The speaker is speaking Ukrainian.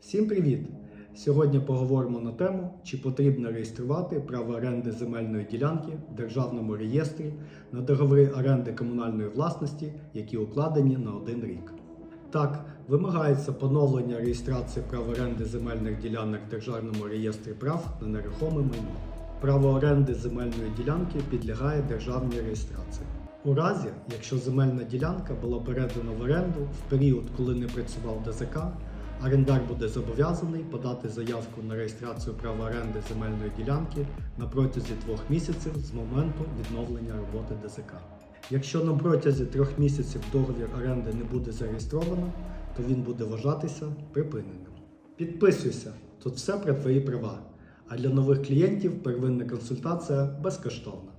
Всім привіт! Сьогодні поговоримо на тему, чи потрібно реєструвати право оренди земельної ділянки в Державному реєстрі на договори оренди комунальної власності, які укладені на один рік. Так, вимагається поновлення реєстрації прав оренди земельних ділянок в Державному реєстрі прав на нерухоме майно. Право оренди земельної ділянки підлягає державній реєстрації. У разі, якщо земельна ділянка була передана в оренду в період, коли не працював ДЗК, орендар буде зобов'язаний подати заявку на реєстрацію права оренди земельної ділянки на протязі двох місяців з моменту відновлення роботи ДЗК. Якщо на протязі трьох місяців договір оренди не буде зареєстровано, то він буде вважатися припиненим. Підписуйся, тут все про твої права. А для нових клієнтів первинна консультація безкоштовна.